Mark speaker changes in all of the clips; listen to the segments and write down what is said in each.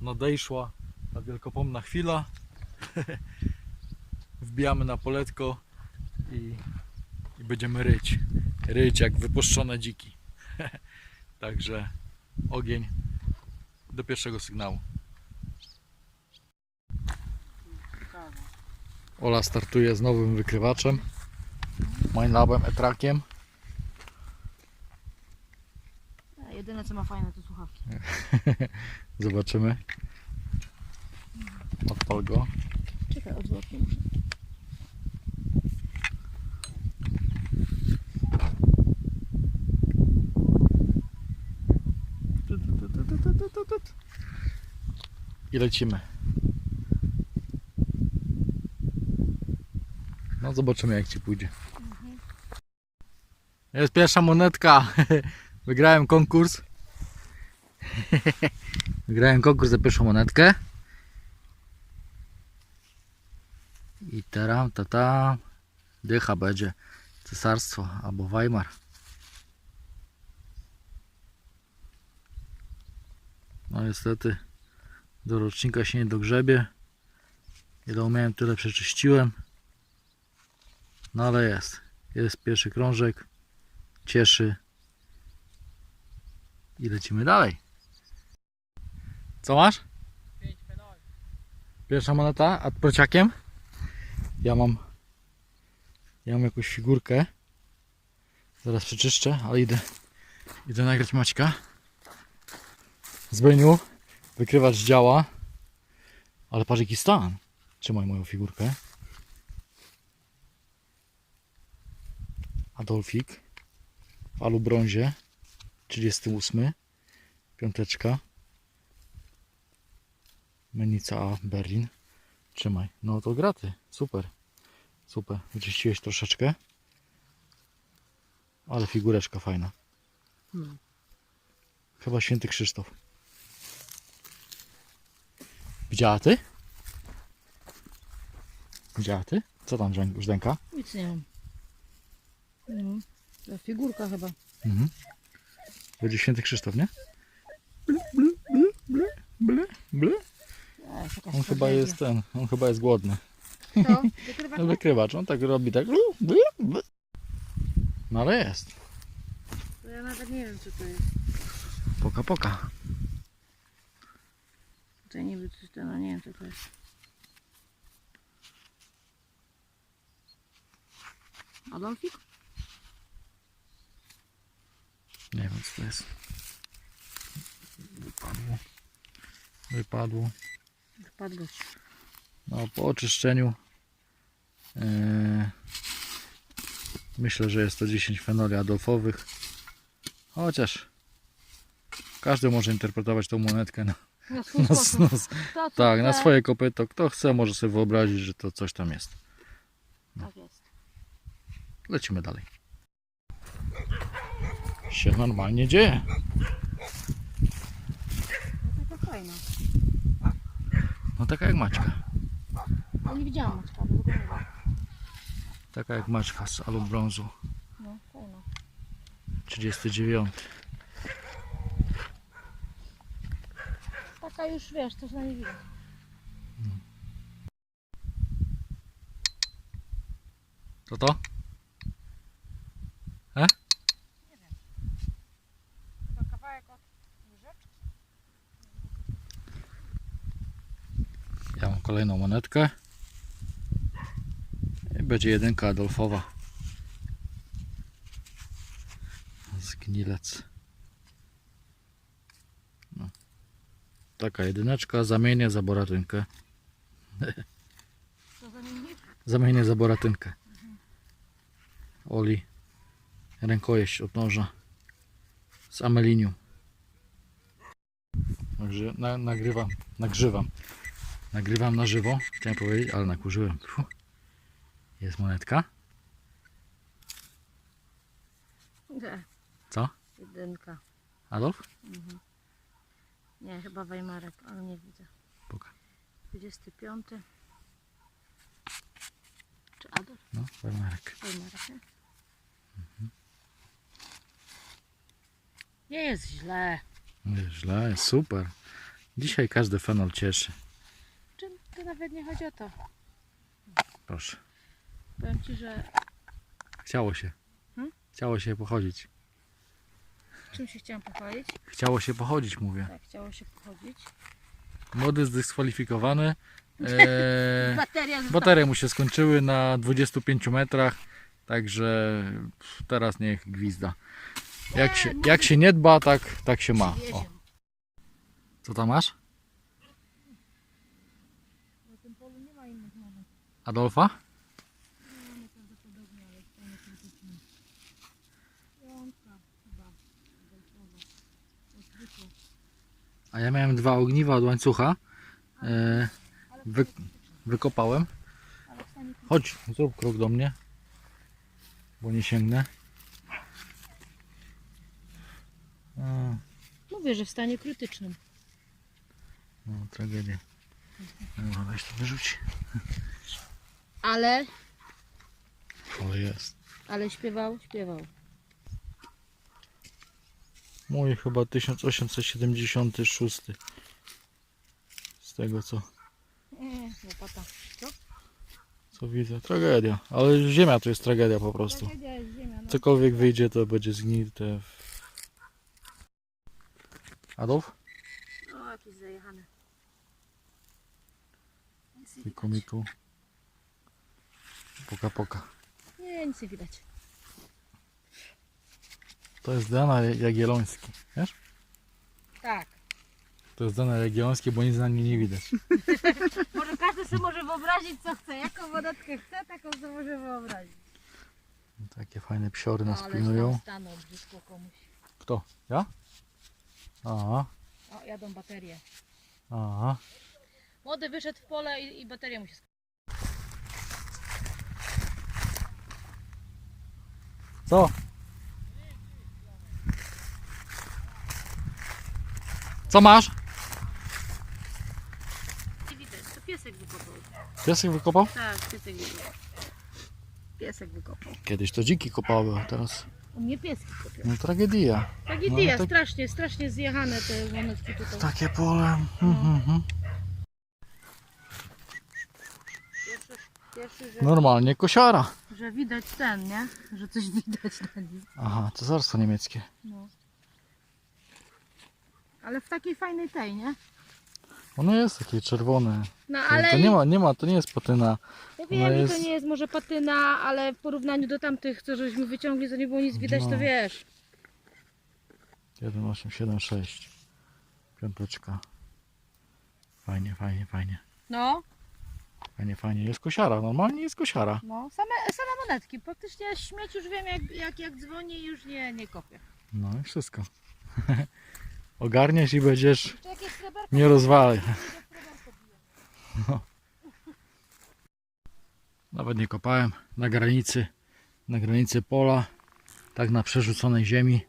Speaker 1: Nadejszła ta wielkopomna chwila. Wbijamy na poletko i, i będziemy ryć. Ryć jak wypuszczone dziki. Także ogień do pierwszego sygnału. Ola startuje z nowym wykrywaczem. Mindlabem E-Trackiem.
Speaker 2: A Jedyne co ma fajne to słuchawki.
Speaker 1: Zobaczymy. Odpal go.
Speaker 2: Czekaj, odwrotnie muszę.
Speaker 1: I lecimy. No zobaczymy jak ci pójdzie. Jest pierwsza monetka. Wygrałem konkurs. Wygrałem konkurs za pierwszą monetkę. I teraz ta ta dycha będzie cesarstwo albo Weimar. No niestety do rocznika się nie dogrzebie. Ile umiałem, tyle przeczyściłem. No ale jest. Jest pierwszy krążek. Cieszy. I lecimy dalej. Co masz? Pierwsza moneta, a prociakiem? Ja mam ja mam jakąś figurkę. Zaraz przeczyszczę, ale idę idę nagrać Maćka. Zbyniu. Wykrywacz działa. Ale patrz jaki stan. Trzymaj moją figurkę. Adolfik. W alu brązie. 38. Piąteczka. Menica A. Berlin. Trzymaj. No to graty. Super. Super. Wyczyściłeś troszeczkę. Ale figureczka fajna.
Speaker 2: No.
Speaker 1: Chyba święty Krzysztof. Widziała ty? Widziała ty? Co tam Żdenka?
Speaker 2: Nic nie mam. Nie mam. To figurka chyba.
Speaker 1: Mhm. Będzie święty Krzysztof, nie? Ble, ble, ble, ble, ble, ble. On chyba jest ten, on chyba jest głodny.
Speaker 2: To? Wykrywacz?
Speaker 1: Wykrywacz, on tak robi tak. No ale jest.
Speaker 2: To ja nawet nie wiem co to jest.
Speaker 1: Poka poka.
Speaker 2: Tutaj niby coś to, no nie wiem co to jest. Adolfik?
Speaker 1: Nie wiem co to jest. Wypadło. Wypadło.
Speaker 2: Wpadł.
Speaker 1: No, po oczyszczeniu e, myślę, że jest to 10 fenoli adolfowych. Chociaż każdy może interpretować tą monetkę na,
Speaker 2: Na swój
Speaker 1: na, na, tak, na swoje kopyto. Kto chce, może sobie wyobrazić, że to coś tam jest.
Speaker 2: Tak jest.
Speaker 1: Lecimy dalej. Się normalnie dzieje.
Speaker 2: No taka fajna.
Speaker 1: No taka jak Maćka.
Speaker 2: Ja nie widziałam ale wygląda.
Speaker 1: Taka jak Maćka z alu brązu.
Speaker 2: No, fajna.
Speaker 1: 39.
Speaker 2: Taka już wiesz, coś na nie widać.
Speaker 1: To to?
Speaker 2: Chyba kawałek od łyżeczki.
Speaker 1: Ja mam kolejną monetkę. I będzie jedynka Adolfowa. Zgnilec. No. Taka jedyneczka. Zamienię za boratynkę. Zamienię za boratynkę. Oli. Rękojeść od noża. Z amelinium. Także na, nagrywam. Nagrzywam. Nagrywam na żywo. Chciałem powiedzieć, ale nakurzyłem. Jest monetka.
Speaker 2: Nie.
Speaker 1: Co?
Speaker 2: Jedynka.
Speaker 1: Adolf?
Speaker 2: Nie, chyba Weimarek, ale nie widzę.
Speaker 1: Pokaż.
Speaker 2: 25. Czy Adolf?
Speaker 1: No, Weimarek.
Speaker 2: Weimarek, nie? Nie jest źle.
Speaker 1: Nie, Źle, super. Dzisiaj każdy fenol cieszy.
Speaker 2: To nawet nie chodzi o to.
Speaker 1: Proszę.
Speaker 2: Powiem ci, że
Speaker 1: Chciało się.
Speaker 2: Hmm?
Speaker 1: Chciało się pochodzić.
Speaker 2: czym się chciałam pochwalić?
Speaker 1: Chciało się pochodzić, mówię.
Speaker 2: Tak, chciało się pochodzić.
Speaker 1: Młody zdyskwalifikowany. Eee,
Speaker 2: Bateria
Speaker 1: baterie mu się skończyły na 25 metrach, także teraz niech gwizda. Jak się, jak się nie dba, tak, tak się ma. O. Co tam masz?
Speaker 2: Na tym polu nie ma innych monet.
Speaker 1: Adolfa?
Speaker 2: Prawdopodobnie, ale w stanie krytycznym. Piątka chyba. Golfowa. Jak zwykle.
Speaker 1: A ja miałem dwa ogniwa od łańcucha.
Speaker 2: W
Speaker 1: wy, wykopałem. Chodź, zrób krok do mnie, bo nie sięgnę. A,
Speaker 2: Mówię, że w stanie krytycznym.
Speaker 1: no, tragedia. Dobra, weź to wyrzuć.
Speaker 2: Ale,
Speaker 1: Ale jest.
Speaker 2: ale śpiewał, śpiewał.
Speaker 1: Mój chyba 1876. Z tego co,
Speaker 2: Nie, łopata.
Speaker 1: co widzę. Tragedia. Ale ziemia to jest tragedia po prostu.
Speaker 2: Tragedia jest ziemia. No.
Speaker 1: Cokolwiek wyjdzie to będzie zgnite. Adolf?
Speaker 2: O, jakieś zajechane.
Speaker 1: Miku,
Speaker 2: widać.
Speaker 1: miku. Poka, poka.
Speaker 2: Nie, nic nie widać.
Speaker 1: To jest Dana Jagielloński. Wiesz?
Speaker 2: Tak.
Speaker 1: To jest Dana Jagielloński, bo nic na nim nie widać.
Speaker 2: Może każdy sobie może wyobrazić co chce. Jaką monetkę chce, taką sobie może wyobrazić.
Speaker 1: Takie fajne psiory nas
Speaker 2: Ale
Speaker 1: pilnują.
Speaker 2: blisko komuś.
Speaker 1: Kto? Ja? Aha,
Speaker 2: O, jadą baterie.
Speaker 1: aha.
Speaker 2: Młody wyszedł w pole i, i bateria mu się skończyła.
Speaker 1: Co? Co masz?
Speaker 2: Nie widać, to piesek wykopał.
Speaker 1: Piesek wykopał?
Speaker 2: Tak, piesek wykopał. Piesek wykopał.
Speaker 1: Kiedyś to dziki kopały, a teraz
Speaker 2: U mnie pieski kopią.
Speaker 1: no tragedia.
Speaker 2: Tragedia,
Speaker 1: No, tak-
Speaker 2: strasznie, strasznie zjechane te monetki tutaj.
Speaker 1: Takie pole. Mhm, mhm.
Speaker 2: Pierwszy, pierwszy że,
Speaker 1: Normalnie kosiara.
Speaker 2: Że widać ten, nie? Że coś widać na nim.
Speaker 1: Aha, cesarstwo niemieckie.
Speaker 2: No. Ale w takiej fajnej tej, nie?
Speaker 1: Ono jest takie czerwone.
Speaker 2: No
Speaker 1: To,
Speaker 2: ale
Speaker 1: to nie ma, nie ma, to nie jest patyna.
Speaker 2: ja wiem, że
Speaker 1: jest-
Speaker 2: to nie jest może patyna, ale w porównaniu do tamtych, co żeśmy wyciągli, to nie było nic widać,
Speaker 1: No.
Speaker 2: to wiesz.
Speaker 1: 1876. Piąteczka. Fajnie, fajnie, fajnie.
Speaker 2: No,
Speaker 1: Fajnie, fajnie. Jest kosiara, normalnie jest kosiara.
Speaker 2: no, same, same monetki. Praktycznie śmieć już wiem, jak, jak, jak dzwoni, już nie, nie kopię.
Speaker 1: No i wszystko. Ogarniesz i będziesz
Speaker 2: Jeszcze jakieś sreberko
Speaker 1: nie rozwalaj. No. Nawet nie kopałem na granicy, na granicy pola, tak na przerzuconej ziemi.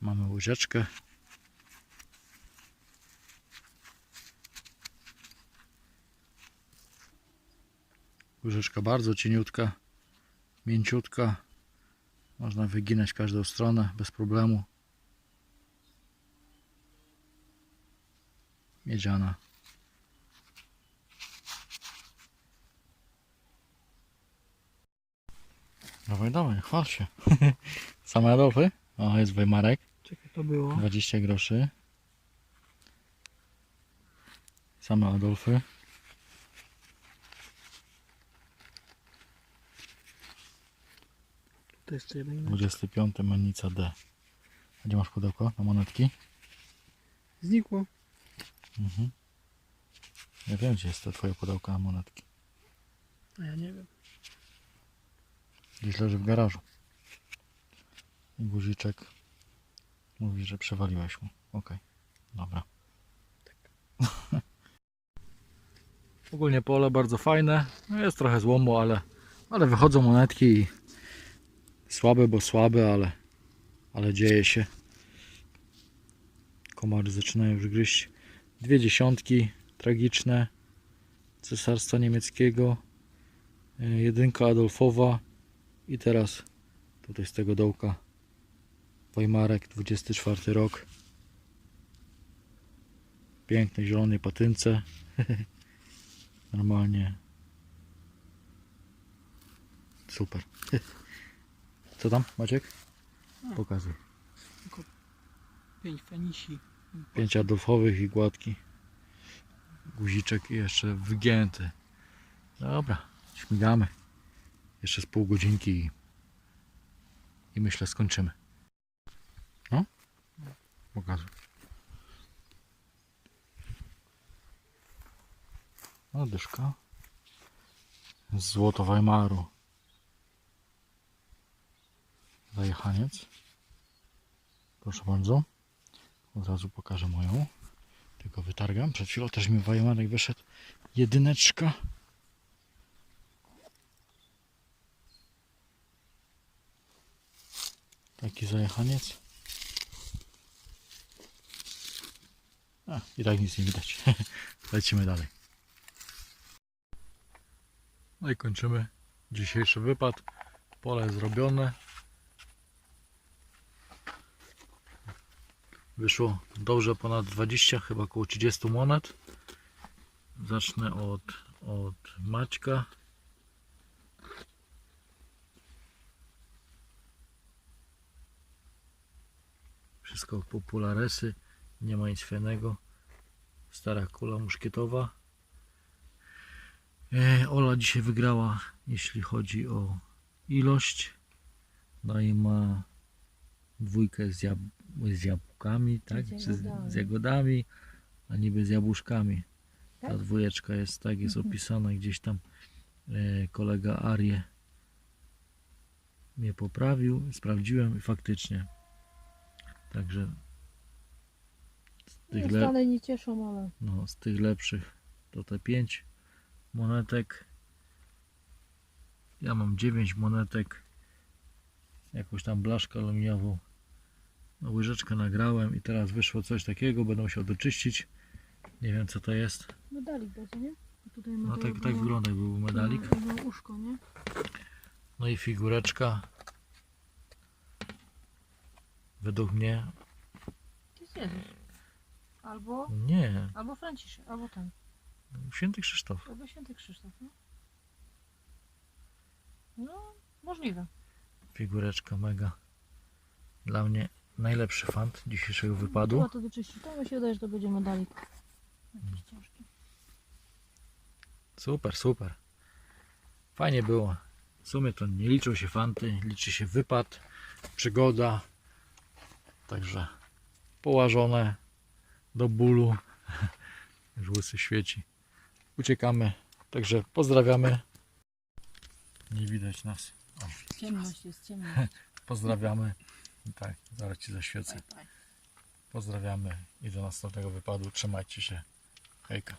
Speaker 1: Mamy łyżeczkę. Łyżeczka bardzo cieniutka, mięciutka. Można wyginać każdą stronę bez problemu. Miedziana. Dawaj, dawaj, chwal się. Same Adolfy? O, jest Weimarek.
Speaker 3: Czekaj, to było.
Speaker 1: 20 groszy. Same Adolfy.
Speaker 3: To jeszcze jeden.
Speaker 1: 25 mennica D. A gdzie masz pudełko na monetki?
Speaker 3: Znikło.
Speaker 1: Mhm. Ja wiem, gdzie jest to twoje pudełko na monetki.
Speaker 3: A ja nie wiem.
Speaker 1: Gdzieś leży w garażu. I guziczek mówi, że przewaliłeś mu. Okej, dobra. Ogólnie pole bardzo fajne. No jest trochę złomu, ale, ale wychodzą monetki i słabe, bo słabe, ale, ale dzieje się. Komary zaczynają już gryźć. Dwie dziesiątki tragiczne cesarstwa niemieckiego. Y, Jedynka Adolfowa i teraz tutaj z tego dołka Weimarek, 24 rok. Pięknej zielonej patynce. Normalnie. Super. Co tam, Maciek? Pokazuj.
Speaker 3: Pięć fenisi.
Speaker 1: Pięć adolfowych i gładki. Guziczek i jeszcze wygięty. Dobra, śmigamy. Jeszcze z pół godzinki i, i myślę skończymy. No? Pokazuj. No, dyszka. Złoto Weimaru. Zajechaniec. Proszę bardzo. Od razu pokażę moją. Tylko wytargam. Przed chwilą też mi Weimarek wyszedł. Jedyneczka. Taki zajechaniec. A, i tak nic nie widać. Lecimy dalej. No i kończymy dzisiejszy wypad. Pole zrobione. Wyszło dobrze ponad 20, chyba około 30 monet. Zacznę od, od Maćka. Wszystko popularesy, nie ma nic fajnego. Stara kula muszkietowa. E, Ola dzisiaj wygrała, jeśli chodzi o ilość. No i ma dwójkę z, jab z jabłkami, tak?
Speaker 2: Z
Speaker 1: Czy z,
Speaker 2: jagodami.
Speaker 1: z jagodami, a niby z jabłuszkami. Ta
Speaker 2: Tak?
Speaker 1: dwójeczka jest tak, jest
Speaker 2: Mhm.
Speaker 1: opisana gdzieś tam. E, kolega Arię mnie poprawił, sprawdziłem i faktycznie. Także z tych, le-
Speaker 2: cieszą, ale
Speaker 1: no, z tych lepszych to te 5 monetek. Ja mam 9 monetek. Jakąś tam blaszkę aluminiową. Łyżeczkę nagrałem i teraz wyszło coś takiego. Będę musiał doczyścić. Nie wiem co to jest.
Speaker 2: medalik będzie, nie? Tutaj
Speaker 1: No tak, tak
Speaker 2: no,
Speaker 1: wygląda, jakby był medalik.
Speaker 2: No, no, uszko, nie?
Speaker 1: No i figureczka. Według mnie
Speaker 2: To jest Jezus. Albo,
Speaker 1: nie.
Speaker 2: albo Franciszek, albo ten.
Speaker 1: Święty Krzysztof.
Speaker 2: Albo święty Krzysztof, no. No, możliwe.
Speaker 1: Figureczka mega. Dla mnie najlepszy fant dzisiejszego wypadu.
Speaker 2: Trzeba to doczyścić. To mi się wydaje, że to będzie medalik.
Speaker 1: Super, super. Fajnie było. W sumie to nie liczą się fanty, liczy się wypad, przygoda. Także połażone do bólu. Już łysy świeci. Uciekamy. Także pozdrawiamy. Nie widać nas. O.
Speaker 2: Ciemność jest, ciemność.
Speaker 1: Pozdrawiamy. Tak, zaraz ci zaświecę.
Speaker 2: Bye, bye.
Speaker 1: Pozdrawiamy i do następnego wypadu. Trzymajcie się. Hejka.